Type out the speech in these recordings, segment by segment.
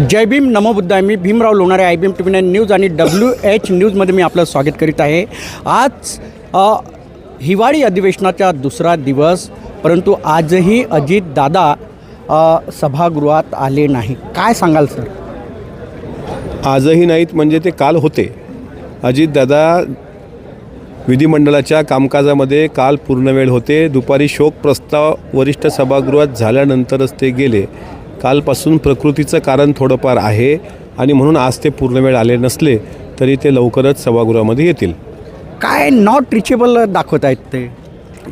जय भीम नमो बुद्धाय. मी Bhimrao Lonare I B M T V nine news आणि डब्ल्यू एच न्यूजमध्ये मी आपलं स्वागत करीत आहे. आज हिवाळी अधिवेशनाचा दुसरा दिवस परंतु आजही अजित दादा सभागृहात आले नाही. काय सांगाल सर? आजही नाहीत म्हणजे ते काल होते. अजितदादा विधिमंडळाच्या कामकाजामध्ये काल पूर्णवेळ होते. दुपारी शोक प्रस्ताव वरिष्ठ सभागृहात झाल्यानंतरच ते गेले. कालपासून प्रकृतीचं कारण थोडंफार आहे आणि म्हणून आज ते पूर्णवेळ आले नसले तरी ते लवकरच सभागृहामध्ये येतील. काय नॉट रिचेबल दाखवत आहेत ते?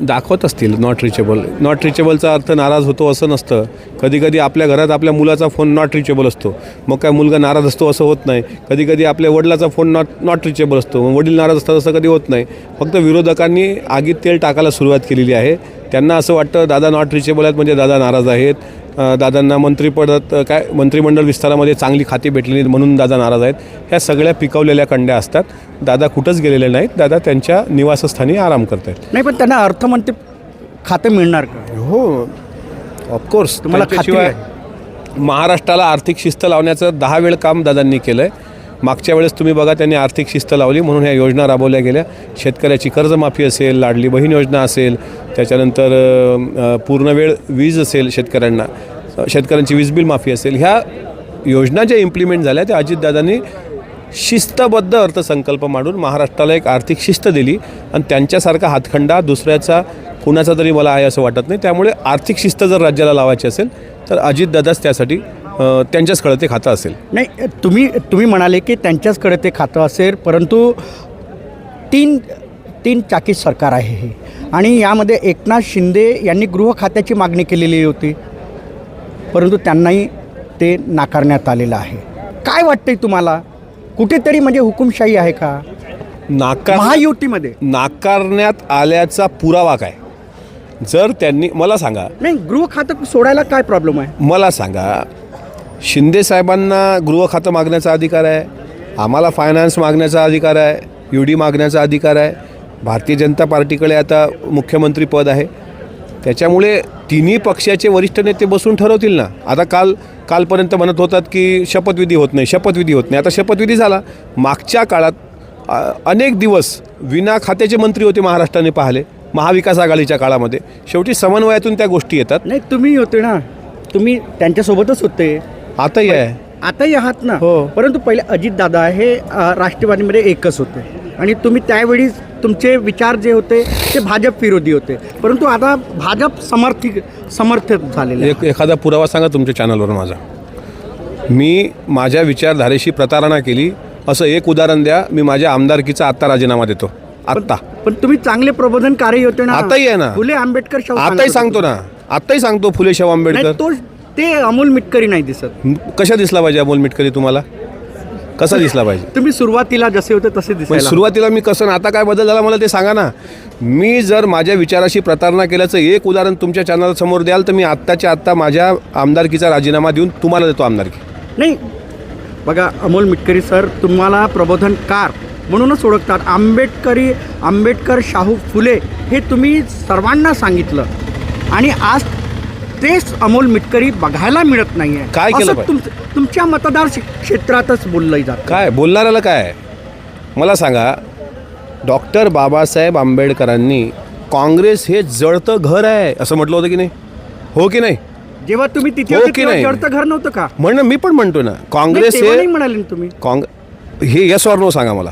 दाखवत असतील नॉट रिचेबल नॉट रिचेबलचा अर्थ नाराज होतो असं नसतं. कधी कधी आपल्या घरात आपल्या मुलाचा फोन नॉट रिचेबल असतो. मग काय मुलगा नाराज असतो असं होत नाही. कधी कधी आपल्या वडिलाचा फोन नॉट नॉट रिचेबल असतो. मग वडील नाराज असतात असं कधी होत नाही. फक्त विरोधकांनी आगीत तेल टाकायला सुरुवात केलेली आहे. त्यांना असं वाटतं दादा नॉट रिचेबल आहेत म्हणजे दादा नाराज आहेत. दादांना मंत्रिपदात काय मंत्रिमंडळ विस्तारामध्ये चांगली खाती भेटली नाहीत म्हणून दादा नाराज आहेत. ह्या सगळ्या पिकवलेल्या कंड्या असतात. दादा कुठंच गेलेले नाहीत. दादा त्यांच्या निवासस्थानी आराम करत आहेत नाही पण त्यांना अर्थमंत्री खातं मिळणार का? हो ऑफकोर्स तुम्हाला त्याच्याशिवाय महाराष्ट्राला आर्थिक शिस्त लावण्याचं दहा वेळ काम दादांनी केलं आहे मागच्या वेळेस तुम्ही बघा त्यांनी आर्थिक शिस्त लावली म्हणून ह्या योजना राबवल्या गेल्या. शेतकऱ्याची कर्जमाफी असेल लाडली बहीण योजना असेल त्याच्यानंतर अ, पूर्णवेळ वीज असेल शेतकऱ्यांना. शेतकऱ्यांची वीज बिल माफी असेल ह्या योजना ज्या इम्प्लिमेंट झाल्या त्या अजितदादांनी शिस्तबद्ध अर्थसंकल्प मांडून महाराष्ट्राला एक आर्थिक शिस्त दिली आणि त्यांच्यासारखा हातखंडा दुसऱ्याचा कुणाचा तरी मला आहे असं वाटत नाही. त्यामुळे आर्थिक शिस्त जर राज्याला लावायची असेल तर अजितदादाच त्यासाठी त्यांच्याचकडे ते खातं असेल. नाही तुम्ही तुम्ही म्हणाले की त्यांच्याचकडे ते खातं असेल परंतु तीन तीन चाकी सरकार आहे हे. आणि यामध्ये एकनाथ शिंदे यांनी गृह खात्याची मागणी केलेली होती. परंतु त्यांनाही ते नाकारण्यात आलेलं आहे. काय वाटतंय तुम्हाला? कुठेतरी म्हणजे हुकुमशाही आहे का? नाकार महायुतीमध्ये. नाकारण्यात आल्याचा पुरावा काय? जर त्यांनी मला सांगा. नाही गृह खातं सोडायला काय प्रॉब्लेम आहे? मला सांगा. शिंदे साहेबांना गृह खातं मागण्याचा अधिकार आहे. आम्हाला फायनान्स मागण्याचा अधिकार आहे. यू डी मागण्याचा अधिकार आहे. भारतीय जनता पार्टीकडे आता मुख्यमंत्री पद आहे. त्याच्यामुळे तिन्ही पक्षाचे वरिष्ठ नेते बसून ठरवतील ना. आता काल कालपर्यंत म्हणत होतात की शपथविधी होत नाही शपथविधी होत नाही. आता शपथविधी झाला. मागच्या काळात अनेक दिवस विना खात्याचे मंत्री होते महाराष्ट्राने पाहिले महाविकास आघाडीच्या काळामध्ये. शेवटी समन्वयातून त्या गोष्टी येतात. नाही तुम्ही होते ना. तुम्ही त्यांच्यासोबतच होते. आताही आहे. आताही आहात ना. हो. परंतु पहिले अजितदादा हे राष्ट्रवादीमध्ये एकच होते. आणि तुम्ही त्यावेळी तुमचे विचार जे होते ते भाजप विरोधी होते. परंतु आता भाजप समर्थिक समर्थक झालेले. एक एखादा पुरावा सांगा तुमच्या चॅनलवर माझा. मी माझ्या विचारधारेशी प्रतारणा केली. असं एक उदाहरण द्या मी माझ्या आमदारकीचा आत्ता राजीनामा देतो. आत्ता. पण तुम्ही चांगले प्रबोधनकारी होते ना. आताही आहे ना. फुले आंबेडकर शाहू आताही. सांगतो ना. आत्ताही सांगतो फुले शाहू आंबेडकर. तो ते अमोल मिटकरी नाही दिसत. कशा दिसला पाहिजे अमोल मिटकरी तुम्हाला? कसा दिसला पाहिजे? तुम्ही सुरुवातीला जसे होते तसे दिसायला सुरुवातीला मी कसं आता काय बदल झाला मला ते सांगा ना. मी जर माझ्या विचाराशी प्रतारणा केल्याचं एक उदाहरण तुमच्या चॅनलसमोर द्याल तर मी आत्ताच्या आत्ता माझ्या आमदारकीचा राजीनामा देऊन तुम्हाला देतो आमदारकी. नाही. बघा अमोल मिटकरी सर तुम्हाला प्रबोधनकार म्हणूनच ओळखतात. आंबेडकरी आंबेडकर शाहू फुले हे तुम्ही सर्वांना सांगितलं. आणि आज तेच अमोल मिटकरी बघायला मिळत नाही आहे काय केलं असं पाहिजे? तुमचं- तुमच्या मतदार क्षे- क्षेत्रातच बोललं जातं. काय बोलणाऱ्याला काय? मला सांगा डॉक्टर बाबासाहेब आंबेडकरांनी काँग्रेस हे जळतं घर आहे असं म्हटलं होतं की नाही? हो की नाही? जेव्हा तुम्ही तिथे हो होते की तेव्हा नाही? जडतं घर नव्हतं का? म्हणणं मी पण म्हणतो ना काँग्रेस तेव्हा हे नाही म्हणाले ना तुम्ही. काँग हे यस ऑर नो सांगा मला.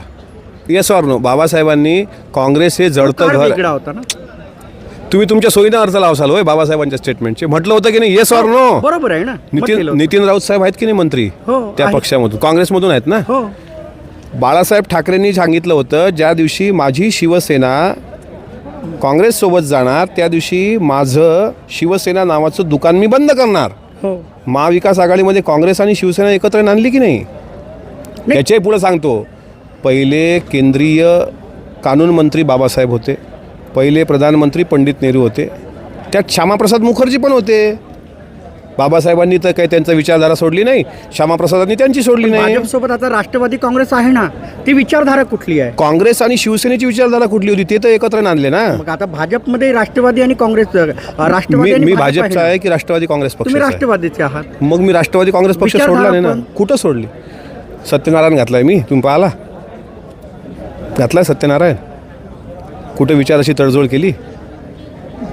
यस ऑर नो बाबासाहेबांनी काँग्रेस हे जळतं काळ घर वेगळा होता ना? तुम्ही तुमच्या सोयीनं अर्थ लावसाल होय बाबासाहेबांच्या स्टेटमेंटचे म्हटलं होतं की नाही येस ऑर नो बरोबर आहे ना. केलं नितीन होतं. नितीन राऊत साहेब आहेत की नाही मंत्री? हो, त्या आहेत. पक्षामधून काँग्रेसमधून आहेत ना? हो. बाळासाहेब ठाकरेंनी सांगितलं होतं ज्या दिवशी माझी शिवसेना काँग्रेससोबत जाणार त्या दिवशी माझं शिवसेना नावाचं दुकान मी बंद करणार. हो. महाविकास आघाडीमध्ये काँग्रेस आणि शिवसेना एकत्र आणली की नाही. त्याच्याही पुढे सांगतो. पहिले केंद्रीय कानून मंत्री बाबासाहेब होते. पहिले प्रधानमंत्री पंडित नेहरू होते. त्यात श्यामाप्रसाद मुखर्जी पण होते. बाबासाहेबांनी तर काही त्यांचा विचारधारा सोडली नाही श्यामाप्रसादांनी त्यांची सोडली नाही. भाजपसोबत आता राष्ट्रवादी काँग्रेस आहे ना ती विचारधारा कुठली आहे? काँग्रेस आणि शिवसेनेची विचारधारा कुठली होती ते तर एकत्र आणले ना. मग आता भाजपमध्ये राष्ट्रवादी आणि काँग्रेस राष्ट्रवादी मी आणि मी भाजप भाजपचा आहे. की राष्ट्रवादी काँग्रेस तुम्ही पक्ष राष्ट्रवादीचे आहात. मग मी राष्ट्रवादी काँग्रेस पक्ष विचारधारा सोडला नाही ना. पण- कुठं सोडली? सत्यनारायण घातलाय मी तुम्ही पाहिला. घातलाय सत्यनारायण. कुठे विचाराची तडजोड केली?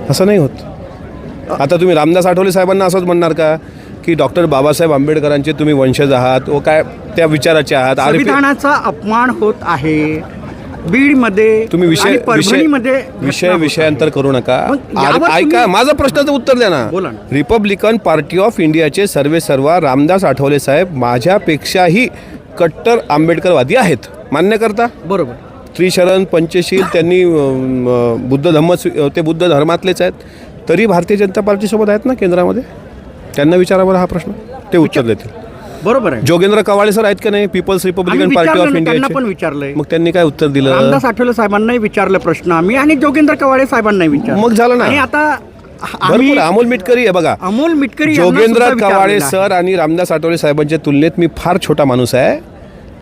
असं नाही होत. आता तुम्ही रामदास आठवले साहेबांना असंच म्हणणार का की डॉक्टर बाबासाहेब आंबेडकरांचे तुम्ही वंशज आहात व काय त्या विचाराचे आहात? संविधानाचा अपमान होत आहे. बीडमध्ये तुम्ही विषय आणि विषय विषयांतर करू नका. ऐका माझं प्रश्नाचं उत्तर द्या ना. बोला ना. रिपब्लिकन पार्टी ऑफ इंडियाचे सर्वे सर्वा रामदास आठवले साहेब माझ्यापेक्षाही कट्टर आंबेडकरवादी आहेत. मान्य करता. बरोबर. त्रिशरण पंचशील त्यांनी बुद्ध धम्म ते बुद्ध धर्मातलेच आहेत. तरी भारतीय जनता पार्टीसोबत आहेत ना केंद्रामध्ये? त्यांना विचारा बरं हा प्रश्न. ते उत्तर देतील. बरोबर आहे. जोगेंद्र कवाळे सर आहेत का नाही? पीपल्स रिपब्लिकन पार्टी ऑफ इंडियाचे पण विचारलंय. मग त्यांनी काय उत्तर दिलं? रामदास आठवले साहेबांनाही विचारलं प्रश्न आम्ही आणि जोगेंद्र कवाडे साहेबांनाही विचारलं. मग झालं ना. आणि आता भरपूर. अमोल मिटकरी आहे बघा. अमोल मिटकरी जोगेंद्र कवाळे. सर आणि रामदास आठवले साहेबांच्या तुलनेत मी फार छोटा माणूस आहे.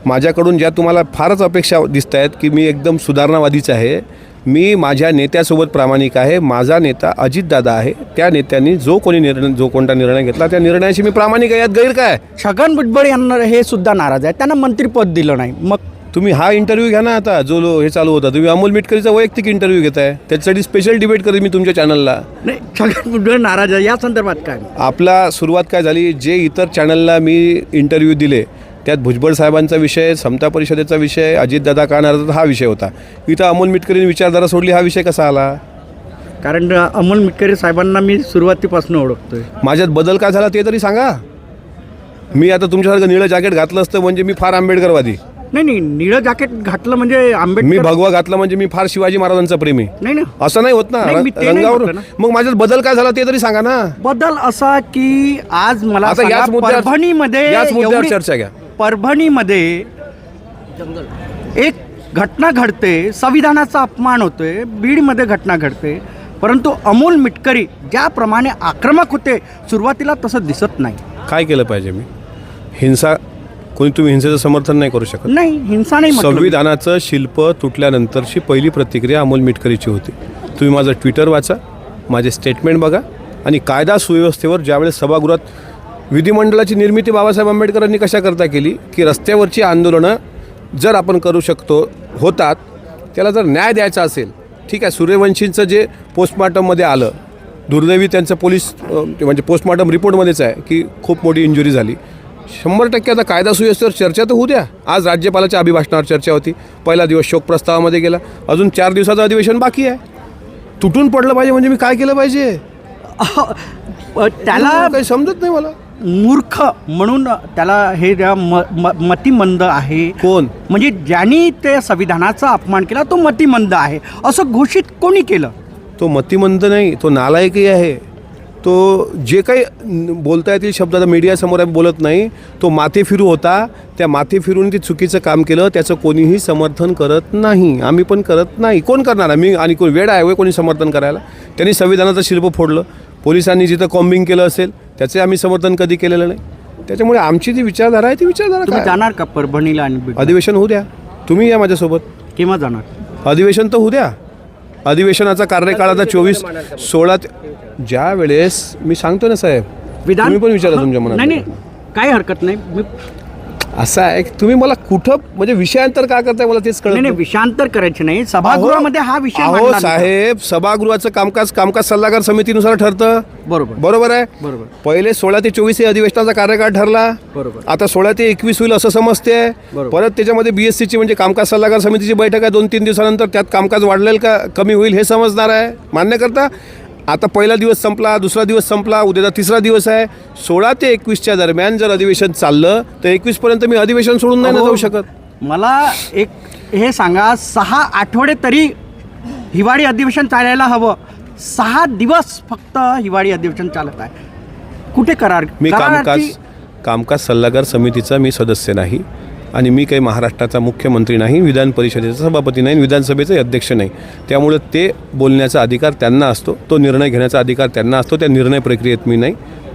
माझ्याकडून ज्या तुम्हाला फारच अपेक्षा दिसत आहेत की मी एकदम सुधारणावादीच आहे मी माझ्या नेत्यासोबत प्रामाणिक आहे माझा नेता अजितदादा आहे त्या नेत्यांनी जो कोणी निर्णय जो कोणता निर्णय घेतला त्या निर्णयाशी मी प्रामाणिक आहे. यात गैर काय? छगन भुजबळ यांना हे सुद्धा नाराज आहे त्यांना मंत्रीपद दिलं नाही. मग तुम्ही हा इंटरव्ह्यू घ्या ना आता जो लो- हे चालू होता. तुम्ही अमोल मिटकरीचा वैयक्तिक इंटरव्ह्यू घेताय. त्याच्यासाठी स्पेशल डिबेट करेन मी तुमच्या चॅनलला नाही छगन भुजबळ नाराज आहे. या संदर्भात काय? आपला सुरुवात काय झाली? जे इतर चॅनलला मी इंटरव्ह्यू दिले त्यात भुजबळ साहेबांचा विषय समता परिषदेचा विषय अजितदादा का नाराज हा विषय होता. इथं अमोल मिटकरीने विचारधारा सोडली हा विषय कसा आला? कारण अमोल मिटकरी साहेबांना मी सुरुवातीपासून ओळखतोय. माझ्यात बदल काय झाला ते तरी सांगा. मी आता तुमच्यासारखं निळं जॅकेट घातलं असतं म्हणजे मी फार आंबेडकरवादी. नाही नाही निळं जॅकेट घातलं म्हणजे मी आंबेडकर भगवा घातलं म्हणजे मी फार शिवाजी महाराजांचा प्रेमी. नाही ना असं नाही होत ना नाही, मी ते नाही रंगावर म्हटलं ना. मग माझ्यात बदल काय झाला ते तरी सांगा ना. बदल असा की आज मला आता सांगा, याच मुद्द्यावर- परभणीमध्ये याच मुद्द्यावर एवढी- चर्चा घ्या. परभणीमध्ये एक घटना घडते संविधानाचा अपमान होतोय बीडमध्ये घटना घडते परंतु अमोल मिटकरी ज्याप्रमाणे आक्रमक होते सुरुवातीला तसं दिसत नाही. काय केलं पाहिजे मी? हिंसा कोणी तुम्ही हिंसेचं समर्थन नाही करू शकत. नाही हिंसा नाही म्हटलं मी. संविधानाचं शिल्प तुटल्यानंतरची पहिली प्रतिक्रिया अमोल मिटकरीची होती. तुम्ही माझं ट्विटर वाचा माझे स्टेटमेंट बघा आणि कायदा सुव्यवस्थेवर ज्यावेळेस सभागृहात विधिमंडळाची निर्मिती बाबासाहेब आंबेडकरांनी कशा करता केली? की रस्त्यावरची आंदोलनं जर आपण करू शकतो होतात त्याला जर न्याय द्यायचा असेल ठीक आहे सूर्यवंशींचं जे पोस्टमॉर्टममध्ये आलं दुर्दैवी त्यांचं पोलीस म्हणजे पोस्टमॉर्टम रिपोर्टमध्येच आहे की खूप मोठी इंजुरी झाली. शंभर टक्के आता कायदा सुव्यवस्थेवर चर्चा तर होऊ द्या. आज राज्यपालाच्या अभिभाषणावर चर्चा होती. पहिला दिवस शोक प्रस्तावामध्ये गेला. अजून चार दिवसाचं अधिवेशन बाकी आहे. तुटून पडलं पाहिजे म्हणजे मी काय केलं पाहिजे? त्याला काही समजत नाही मला. मूर्ख म्हणून त्याला हे म म- मतिमंद आहे. कोण? म्हणजे ज्यांनी ते संविधानाचा अपमान केला तो मतिमंद आहे. असं घोषित कोणी केलं? तो मतिमंद नाही तो नालायकही आहे. तो जे काही बोलता येतील शब्द आता मीडियासमोर आम्ही बोलत नाही. तो माथे फिरू होता. त्या माथे फिरून ते चुकीचं काम केलं. त्याचं कोणीही समर्थन करत नाही. आम्ही पण करत नाही. कोण करणार? मी आणि कोण? वेळ आहे कोणी समर्थन करायला? त्यांनी संविधानाचं शिल्प फोडलं. पोलिसांनी जिथं कॉम्बिंग केलं असेल त्याचे आम्ही समर्थन कधी केलेलं नाही. त्याच्यामुळे आमची जी विचारधारा आहे ती विचारधारा तुम्ही काय? जाणार का परभणीला आणि बीडला? अधिवेशन होऊ द्या. तुम्ही या माझ्यासोबत. केव्हा जाणार? अधिवेशन तर होऊ द्या. अधिवेशनाचा कार्यकाळ आता चोवीस सोळा ते ज्या वेळेस मी सांगतो ना साहेब तुम्ही पण विचारा तुमच्या नाही मनात नाही. काही हरकत नाही. मी असं आहे की तुम्ही मला कुठं म्हणजे विषयांतर का करताय मला तेच कळत नाही नाही नाही. विषांतर करायचे नाही. सभागृहामध्ये हा विषय अहो मांडला नाही. साहेब सभागृहाचं कामकाज कामकाज सल्लागार समितीनुसार ठरतं. बरोबर. बरोबर आहे? बरोबर. पहिले सोळा ते चोवीस हे अधिवेशनाचा कार्यकाळ ठरला. बरोबर. आता सोळा ते एकवीस होईल असं समजते. बरोबर. परत त्याच्यामध्ये बी एस सीची म्हणजे कामकाज सल्लागार समितीची बैठक आहे. दोन तीन दिवसानंतर त्यात कामकाज वाढलेल का कमी होईल हे समजणार आहे. मान्य करता आता पहिला दिवस संपला दुसरा दिवस संपला उद्याचा तिसरा दिवस आहे. सोळा ते एकवीसच्या दरम्यान जर अधिवेशन चाललं तर एकवीसपर्यंत मी अधिवेशन सोडून नाही ना जाऊ शकत. मला एक हे सांगा सहा आठवडे तरी हिवाळी अधिवेशन चालायला हवं. सहा दिवस फक्त हिवाळी अधिवेशन चालत आहे. कुठे करार? मी कामकाज कामकाज सल्लागार समितीचा मी सदस्य नाही. आणि मी काही महाराष्ट्राचा मुख्यमंत्री नाही विधान परिषदेचा सभापती नाही विधानसभेचे अध्यक्ष नाही. त्यामुळे ते बोलण्याचा अधिकार त्यांना असतो तो निर्णय घेण्याचा अधिकार त्यांना असतो त्या निर्णय प्रक्रियेत मी नाही.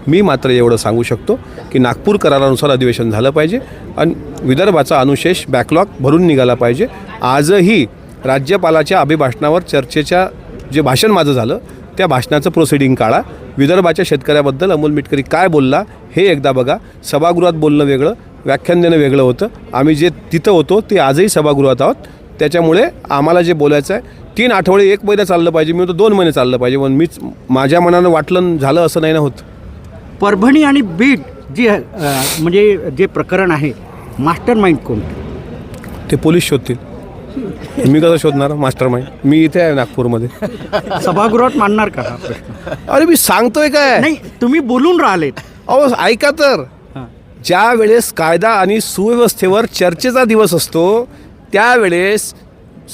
मी मात्र एवढं सांगू शकतो की नागपूर करारानुसार अधिवेशन झालं पाहिजे आणि विदर्भाचा अनुशेष बॅकलॉग भरून निघाला पाहिजे. आजही राज्यपालाच्या अभिभाषणावर चर्चेच्या जे भाषण माझं झालं त्या भाषणाचं प्रोसिडिंग काढा. विदर्भाच्या शेतकऱ्याबद्दल अमोल मिटकरी काय बोलला हे एकदा बघा. सभागृहात बोलणं वेगळं व्याख्यान देणं वेगळं होतं. आम्ही जे तिथं होतो ते आजही सभागृहात आहोत. त्याच्यामुळे आम्हाला जे बोलायचं आहे तीन आठवडे एक महिना चाललं पाहिजे मी म्हणतो दोन महिने चाललं पाहिजे पण मीच माझ्या मनानं वाटलं झालं असं नाही ना होत. परभणी आणि बीड जी म्हणजे जे प्रकरण आहे मास्टर माइंड कोण? ते पोलीस शोधतील. मी कसं शोधणार? मास्टर माइंड मी इथे आहे नागपूरमध्ये. सभागृहात मांडणार का हा प्रश्न? अरे मी सांगतोय काय? नाही तुम्ही बोलून राहिलेत. अहो ऐका तर. ज्या वेळेस कायदा आणि सुव्यवस्थेवर चर्चेचा दिवस असतो त्यावेळेस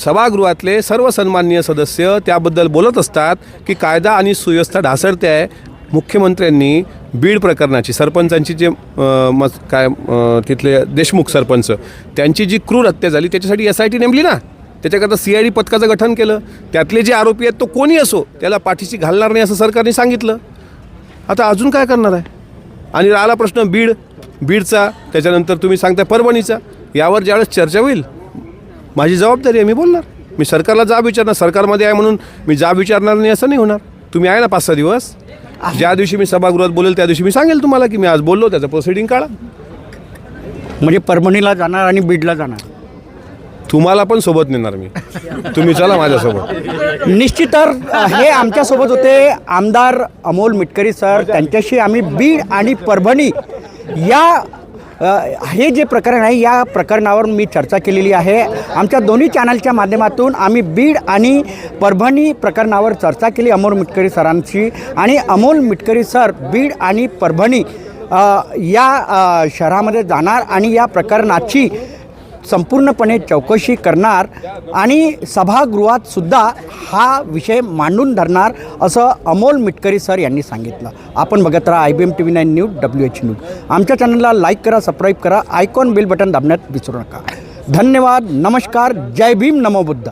सभागृहातले सर्व सन्माननीय सदस्य त्याबद्दल बोलत असतात की कायदा आणि सुव्यवस्था ढासळते आहे. मुख्यमंत्र्यांनी बीड प्रकरणाची सरपंचांची जे अं, काय तिथले देशमुख सरपंच त्यांची जी क्रूर हत्या झाली त्याच्यासाठी एस आय टी नेमली ना. त्याच्याकरता सी आय डी पथकाचं गठन केलं. त्यातले जे आरोपी आहेत तो कोणी असो त्याला पाठीशी घालणार नाही असं सरकारने सांगितलं. आता अजून काय करणार आहे? आणि राहिला प्रश्न बीड बीडचा त्याच्यानंतर तुम्ही सांगता परभणीचा. यावर ज्यावेळेस चर्चा होईल माझी जबाबदारी आहे मी बोलणार. मी सरकारला जाब विचारणार सरकारमध्ये आहे म्हणून मी जाब विचारणार नाही असं नाही होणार. तुम्ही आहे ना पाच सहा दिवस. ज्या दिवशी मी सभागृहात बोलेल त्या दिवशी मी सांगेल तुम्हाला की मी आज बोललो त्याचं प्रोसिडिंग काढा. म्हणजे परभणीला जाणार आणि बीडला जाणार. तुम्हाला पण सोबत नेणार मी. तुम्ही चला माझ्यासोबत. निश्चितर अ, हे आमच्यासोबत होते आमदार अमोल मिटकरी सर. त्यांच्याशी आम्ही बीड आणि परभणी या हे जे प्रकरण आहे या प्रकरणावर मी चर्चा केलेली आहे. आमच्या दोन्ही चॅनलच्या माध्यमातून आम्ही बीड आणि परभणी प्रकरणावर चर्चा केली अमोल मिटकरी सरांची आणि अमोल मिटकरी सर बीड आणि परभणी या शहरामध्ये जाणार आणि या प्रकरणाची संपूर्णपणे चौकशी करणार आणि सभागृहात सुद्धा हा विषय मांडून धरणार असं अमोल मिटकरी सर यांनी सांगितलं. आपण बघत राहा I B M T V nine news W H news. आमच्या चॅनलला लाईक करा सबस्क्राईब करा आयकॉन बिल बटन दाबण्यात विसरू नका. धन्यवाद नमस्कार जय भीम नमो बुद्ध.